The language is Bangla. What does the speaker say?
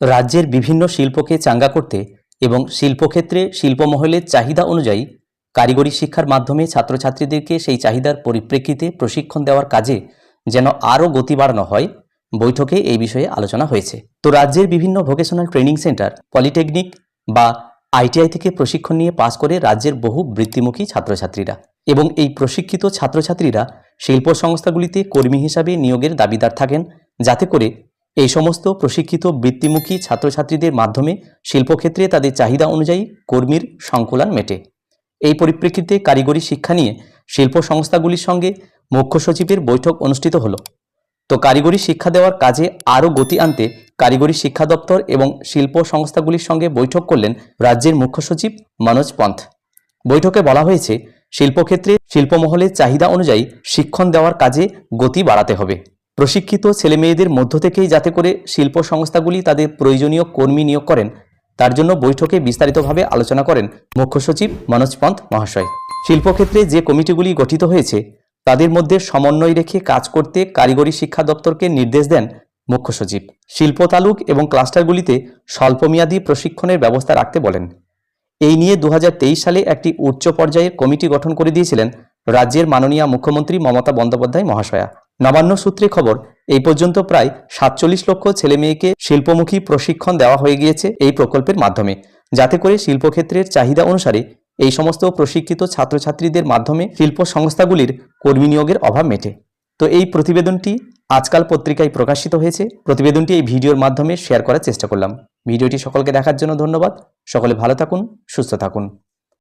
রাজ্যের বিভিন্ন শিল্পকে চাঙ্গা করতে এবং শিল্পক্ষেত্রে শিল্পমহলের চাহিদা অনুযায়ী কারিগরি শিক্ষার মাধ্যমে ছাত্রছাত্রীদেরকে সেই চাহিদার পরিপ্রেক্ষিতে প্রশিক্ষণ দেওয়ার কাজে যেন আরও গতি বাড়ানো হয়, বৈঠকে এই বিষয়ে আলোচনা হয়েছে। তো রাজ্যের বিভিন্ন ভোকেশনাল ট্রেনিং সেন্টার, পলিটেকনিক বা আইটিআই থেকে প্রশিক্ষণ নিয়ে পাশ করে রাজ্যের বহু বৃত্তিমুখী ছাত্রছাত্রীরা এবং এই প্রশিক্ষিত ছাত্রছাত্রীরা শিল্প সংস্থাগুলিতে কর্মী হিসাবে নিয়োগের দাবিদার থাকেন, যাতে করে এই সমস্ত প্রশিক্ষিত বৃত্তিমুখী ছাত্রছাত্রীদের মাধ্যমে শিল্পক্ষেত্রে তাদের চাহিদা অনুযায়ী কর্মীর সংকুলান মেটে। এই পরিপ্রেক্ষিতে কারিগরি শিক্ষা নিয়ে শিল্প সংস্থাগুলির সঙ্গে মুখ্য সচিবের বৈঠক অনুষ্ঠিত হলো। তো কারিগরি শিক্ষা দেওয়ার কাজে আরও গতি আনতে কারিগরি শিক্ষা দপ্তর এবং শিল্প সংস্থাগুলির সঙ্গে বৈঠক করলেন রাজ্যের মুখ্য সচিব মনোজ পন্থ। বৈঠকে বলা হয়েছে, শিল্পক্ষেত্রে শিল্পমহলের চাহিদা অনুযায়ী শিক্ষণ দেওয়ার কাজে গতি বাড়াতে হবে। প্রশিক্ষিত ছেলেমেয়েদের মধ্য থেকেই যাতে করে শিল্প সংস্থাগুলি তাদের প্রয়োজনীয় কর্মী নিয়োগ করেন, তার জন্য বৈঠকে বিস্তারিতভাবে আলোচনা করেন মুখ্য সচিব মনোজ পন্থ মহাশয়। শিল্পক্ষেত্রে যে কমিটিগুলি গঠিত হয়েছে, তাদের মধ্যে সমন্বয় রেখে কাজ করতে কারিগরি শিক্ষা দপ্তরকে নির্দেশ দেন মুখ্য সচিব। শিল্প তালুক এবং ক্লাস্টারগুলিতে স্বল্পমেয়াদী প্রশিক্ষণের ব্যবস্থা রাখতে বলেন। এই নিয়ে দু হাজার তেইশ সালে একটি উচ্চ পর্যায়ের কমিটি গঠন করে দিয়েছিলেন রাজ্যের মাননীয় মুখ্যমন্ত্রী মমতা বন্দ্যোপাধ্যায় মহাশয়া। নবান্ন সূত্রে খবর, এই পর্যন্ত প্রায় সাতচল্লিশ লক্ষ ছেলে মেয়েকে শিল্পমুখী প্রশিক্ষণ দেওয়া হয়ে গিয়েছে এই প্রকল্পের মাধ্যমে। যাতে করে শিল্পক্ষেত্রের চাহিদা অনুসারে এই সমস্ত প্রশিক্ষিত ছাত্রছাত্রীদের মাধ্যমে শিল্প সংস্থাগুলির কর্মী নিয়োগের অভাব মেটে। তো এই প্রতিবেদনটি আজকাল পত্রিকায় প্রকাশিত হয়েছে। প্রতিবেদনটি এই ভিডিওর মাধ্যমে শেয়ার করার চেষ্টা করলাম। ভিডিওটি সকলকে দেখার জন্য ধন্যবাদ। সকলে ভালো থাকুন, সুস্থ থাকুন।